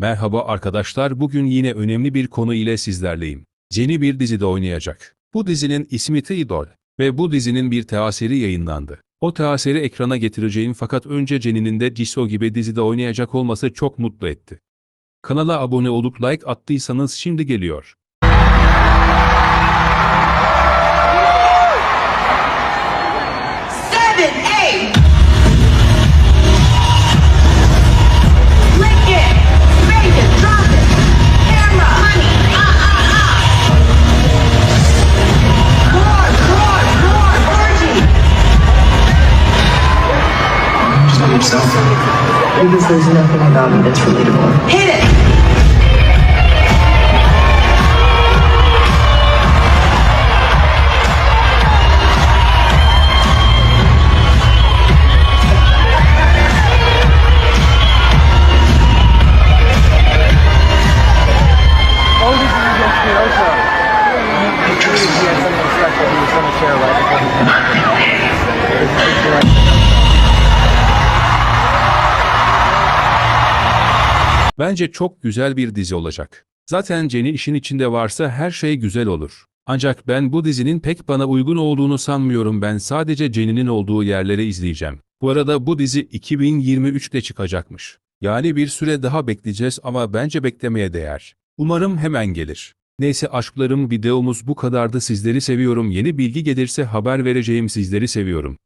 Merhaba arkadaşlar bugün yine önemli bir konu ile sizlerleyim. Jenny bir dizide oynayacak. Bu dizinin ismi The Idol ve bu dizinin bir teaseri yayınlandı. O teaseri ekrana getireceğim fakat önce Jenny'nin de Jisoo gibi dizide oynayacak olması çok mutlu etti. Kanala abone olup like attıysanız şimdi geliyor. Yourself. Because there's nothing about me that's relatable. Hit it. Oh, this is Bence çok güzel bir dizi olacak. Zaten Jenny işin içinde varsa her şey güzel olur. Ancak ben bu dizinin pek bana uygun olduğunu sanmıyorum ben sadece Jenny'nin olduğu yerleri izleyeceğim. Bu arada bu dizi 2023'te çıkacakmış. Yani bir süre daha bekleyeceğiz ama bence beklemeye değer. Umarım hemen gelir. Neyse aşklarım videomuz bu kadardı sizleri seviyorum yeni bilgi gelirse haber vereceğim sizleri seviyorum.